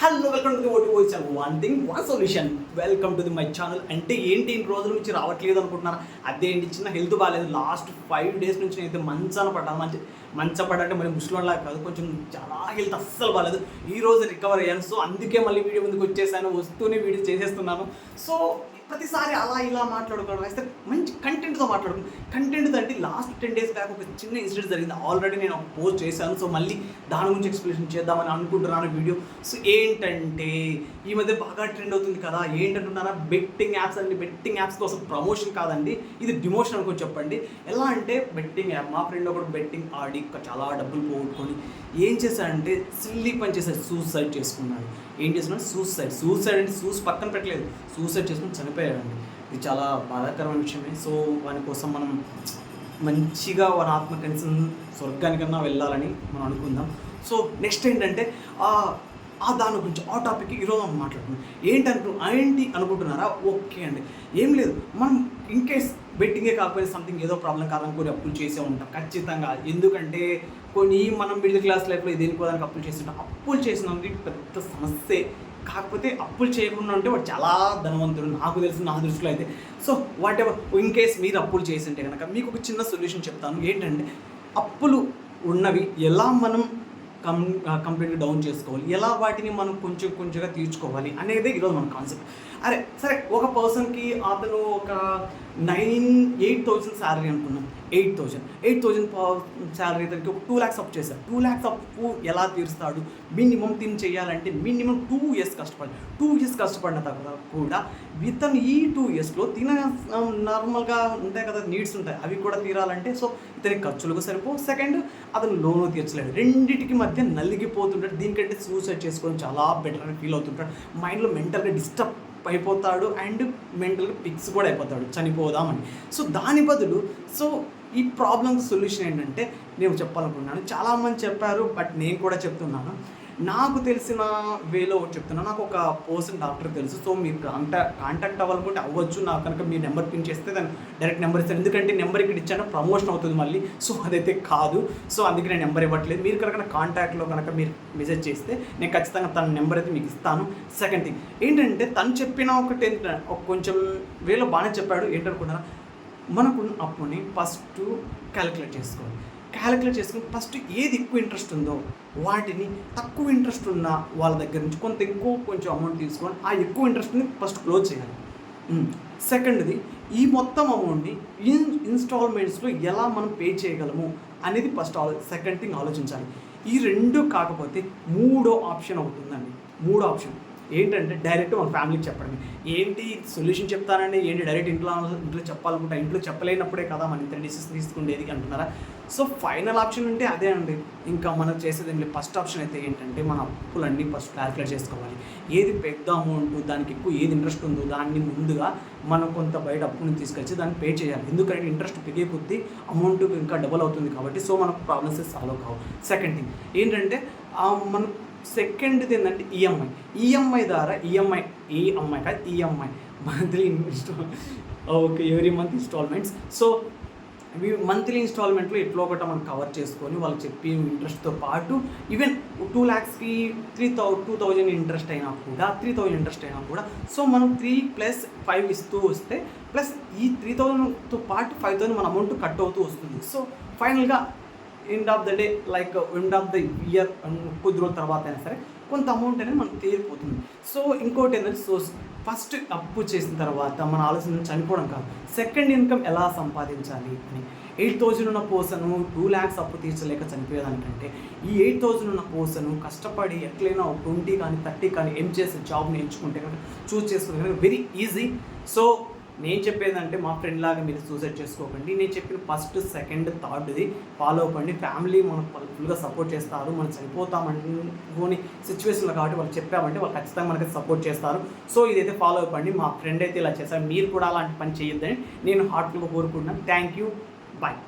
Hello welcome to the OT voice one thing one solution welcome to the my channel అంటే ఏంటి ఇన్ని రోజుల నుంచి రావట్లేదు అనుకుంటున్నారు? అదేంటి చిన్న హెల్త్ బాగాలేదు లాస్ట్ ఫైవ్ డేస్ నుంచి నేనైతే మంచాన పడ్డాను. మంచి మంచ అంటే మరి ముస్లింలా కాదు. కొంచెం చాలా హెల్త్ అస్సలు బాగాలేదు ఈ రోజు రికవర్ అయ్యాను. సో అందుకే మళ్ళీ వీడియో ముందుకు వచ్చేసాను. వస్తూనే వీడియో చేసేస్తున్నాను. సో ప్రతిసారి అలా ఇలా మాట్లాడుకోవడం వేస్తే మంచి కంటెంట్తో మాట్లాడుకున్నాను కంటెంట్ అంటే లాస్ట్ టెన్ డేస్ బ్యాక్ ఒక చిన్న ఇన్సిడెంట్ జరిగింది. ఆల్రెడీ నేను ఒక పోస్ట్ చేశాను. సో మళ్ళీ దాని గురించి ఎక్స్ప్లెనేషన్ చేద్దామని అనుకుంటున్నాను వీడియో సో ఏంటంటే ఈ మధ్య బాగా ట్రెండ్ అవుతుంది కదా. ఏంటంటున్నారా? బెట్టింగ్ యాప్స్ అండి. బెట్టింగ్ యాప్స్ కోసం ప్రమోషన్ కాదండి. ఇది డిమోషన్ అనుకో చెప్పండి. ఎలా అంటే బెట్టింగ్ యాప్ మా ఫ్రెండ్ ఒకటి బెట్టింగ్ ఆడి చాలా డబ్బులు పోగొట్టుకొని ఏం చేశాడంటే సిల్లీ పని చేశాడు. సూసైడ్ చేసుకున్నాడు. ఏం చేస్తున్నాడు? సూసైడ్ సూసైడ్ అంటే సూస్ పక్కన పెట్టలేదు. సూసైడ్ చేసుకుని చనిపోయాడండి ఇది చాలా బాధాకరమైన విషయమే. సో వాని కోసం మనం మంచిగా వారి ఆత్మ కనీసం స్వర్గానికన్నా వెళ్ళాలని మనం అనుకుందాం. సో నెక్స్ట్ ఏంటంటే ఆ దాని గురించి ఆ టాపిక్ ఈరోజు మనం మాట్లాడుకున్నాం ఏంటి అనుకు ఏంటి అనుకుంటున్నారా? ఓకే అండి. ఏం లేదు. మనం ఇన్కేస్ బెట్టింగే కాకపోతే సంథింగ్ ఏదో ప్రాబ్లం కాదనుకొని అప్పులు చేసే ఉంటాం. ఖచ్చితంగా. ఎందుకంటే కొన్ని మనం మిడిల్ క్లాస్ లైఫ్లో దేనికోదానికి అప్పులు చేస్తుంటాం. అప్పులు చేసినందుకు పెద్ద సమస్యే. కాకపోతే అప్పులు చేయకుండా ఉంటే వాడు చాలా ధనవంతుడు. నాకు తెలిసిన నా దృష్టిలో అయితే. So whatever in case మీరు అప్పులు చేసి ఉంటే కనుక మీకు ఒక చిన్న సొల్యూషన్ చెప్తాను. ఏంటంటే అప్పులు ఉన్నవి ఎలా మనం కం కంప్లీట్గా డౌన్ చేసుకోవాలి? ఎలా వాటిని మనం కొంచెం కొంచెంగా తీర్చుకోవాలి? అనేది ఈరోజు మన కాన్సెప్ట్ అరే సరే ఒక పర్సన్కి అతను ఒక నైన్ ఎయిట్ థౌజండ్ శాలరీ అనుకున్నాం. Eight thousand eight thousand salary అతనికి ఒక టూ ల్యాక్స్ అప్ చేశారు. టూ ల్యాక్స్ అప్ ఎలా తీరుస్తాడు? మినిమం తిని చేయాలంటే మినిమం టూ ఇయర్స్ కష్టపడి టూ ఇయర్స్ కష్టపడిన తర్వాత కూడా ఇతను ఈ టూ ఇయర్స్లో తిన నార్మల్గా ఉంటాయి కదా నీడ్స్ ఉంటాయి. అవి కూడా తీరాలంటే సో ఇతని ఖర్చులకు సరిపో సెకండ్ అతను లోన్ తీర్చలేడు. రెండింటికి మధ్య నలిగిపోతుంటాడు. దీనికంటే సూసైడ్ చేసుకోవడం చాలా బెటర్ అని ఫీల్ అవుతుంటాడు. మైండ్లో మెంటల్గా డిస్టర్బ్ అయిపోతాడు అండ్ మెంటల్గా పిక్స్ కూడా అయిపోతాడు. చనిపోదామని. సో దాని బదులు సో ఈ ప్రాబ్లమ్కి సొల్యూషన్ ఏంటంటే నేను చెప్పాలనుకున్నాను. చాలామంది చెప్పారు బట్ నేను కూడా చెప్తున్నాను. నాకు తెలిసిన వేలో చెప్తున్నా చెప్తున్నాను నాకు ఒక పర్సన్ డాక్టర్ తెలుసు. సో మీరు కాంటాక్ట్ కాంటాక్ట్ అవ్వాలనుకుంటే అవ్వచ్చు. నాకు కనుక మీ నెంబర్ పిన్ చేస్తే దాన్ని డైరెక్ట్ నెంబర్ ఇస్తాను ఎందుకంటే నెంబర్ ఇక్కడ ఇచ్చాను ప్రమోషన్ అవుతుంది మళ్ళీ. సో అదైతే కాదు. సో అందుకే నేను నెంబర్ ఇవ్వట్లేదు. మీరు కనుక కాంటాక్ట్లో కనుక మీరు మెసేజ్ చేస్తే నేను ఖచ్చితంగా తన నెంబర్ అయితే మీకు ఇస్తాను. సెకండ్ థింగ్ ఏంటంటే తను చెప్పిన ఒకటి ఒక కొంచెం వేలో బాగానే చెప్పాడు. ఏంటనుకున్నారా మనకు అప్పుని ఫస్ట్ క్యాలిక్యులేట్ చేసుకోవాలి. క్యాలిక్యులేట్ చేసుకుని ఫస్ట్ ఏది ఎక్కువ ఇంట్రెస్ట్ ఉందో వాటిని తక్కువ ఇంట్రెస్ట్ ఉన్న వాళ్ళ దగ్గర నుంచి కొంత ఎక్కువ కొంచెం అమౌంట్ తీసుకొని ఆ ఎక్కువ ఇంట్రెస్ట్ని ఫస్ట్ క్లోజ్ చేయాలి. Hmm. సెకండ్ది ఈ మొత్తం అమౌంట్ని ఇన్ ఇన్స్టాల్మెంట్స్లో ఎలా మనం పే చేయగలము అనేది ఫస్ట్ ఆలో సెకండ్ థింగ్ ఆలోచించాలి. ఈ రెండు కాకపోతే మూడో ఆప్షన్ అవుతుందండి మూడో ఆప్షన్ ఏంటంటే డైరెక్ట్ మన ఫ్యామిలీకి చెప్పడమే. ఏంటి సొల్యూషన్ చెప్తానండి ఏంటి డైరెక్ట్ ఇంట్లో ఇంట్లో చెప్పాలనుకుంటా ఇంట్లో చెప్పలేనప్పుడే కదా మన ఇంత డిసిషన్ తీసుకునేది అంటున్నారా? సో ఫైనల్ ఆప్షన్ అంటే అదే అండి. ఇంకా మనం చేసేది ఏంటి? ఫస్ట్ ఆప్షన్ అయితే ఏంటంటే మన అప్పులన్నీ ఫస్ట్ క్యాల్కులేట్ చేసుకోవాలి. ఏది పెద్ద అమౌంట్ దానికి ఎక్కువ ఏది ఇంట్రెస్ట్ ఉందో దాన్ని ముందుగా మనం కొంత బయట అప్పుని తీసుకొచ్చి దాన్ని పే చేయాలి. ఎందుకంటే ఇంట్రెస్ట్ పెరిగే కొద్దీ అమౌంట్ ఇంకా డబల్ అవుతుంది కాబట్టి సో మనకు ప్రాబ్లమ్స్ సాల్వ్ కావు. సెకండ్ థింగ్ ఏంటంటే మనం సెకండ్ది ఏంటంటే ఈఎంఐ ఈఎంఐ ద్వారా ఈఎంఐ ఈఎంఐ కాదు EMI monthly install okay every month installments so ఇవి మంత్లీ ఇన్స్టాల్మెంట్లో ఎట్లా ఒకట మనం కవర్ చేసుకొని వాళ్ళు చెప్పి ఇంట్రెస్ట్తో పాటు even two ల్యాక్స్కి three thou two thousand interest అయినా కూడా త్రీ థౌజండ్ ఇంట్రెస్ట్ అయినా కూడా సో మనం త్రీ ప్లస్ ఫైవ్ ఇస్తూ వస్తే ప్లస్ ఈ త్రీ థౌజండ్తో పాటు ఫైవ్ థౌజండ్ మన అమౌంట్ కట్ అవుతూ వస్తుంది. సో ఫైనల్గా end of the day like end of the year కొద్ది రోజుల తర్వాత అయినా సరే కొంత అమౌంట్ అనేది మనకు తీరిపోతుంది. సో ఇంకోటి ఏంటంటే సో ఫస్ట్ అప్పు చేసిన తర్వాత మన ఆలోచన చనిపోవడం కాదు. సెకండ్ ఇన్కమ్ ఎలా సంపాదించాలి అని. ఎయిట్ థౌజండ్ ఉన్న పోసను టూ ల్యాక్స్ అప్పు తీర్చలేక చనిపోయేదానికంటే ఈ ఎయిట్ థౌజండ్ ఉన్న పోసను కష్టపడి ఎట్లయినా ట్వంటీ కానీ థర్టీ కానీ ఏం చేసే జాబ్ని ఎంచుకుంటే కనుక చూస్ చేసుకుంటే కనుక వెరీ ఈజీ సో నేను చెప్పేదంటే మా ఫ్రెండ్ లాగా మీరు సూసైడ్ చేసుకోకండి. నేను చెప్పిన ఫస్ట్ సెకండ్ థర్డ్ది ఫాలో అవ్వండి ఫ్యామిలీ మనకు ఫుల్గా సపోర్ట్ చేస్తారు. మనం చనిపోతామని సిచ్యువేషన్లో కాబట్టి వాళ్ళు చెప్పామంటే వాళ్ళు ఖచ్చితంగా మనకి సపోర్ట్ చేస్తారు. సో ఇదైతే ఫాలో అవ్వండి మా ఫ్రెండ్ అయితే ఇలా చేశారు. మీరు కూడా అలాంటి పని చేయొద్దని నేను హార్ట్ఫుల్గా కోరుకుంటున్నాను. Thank you bye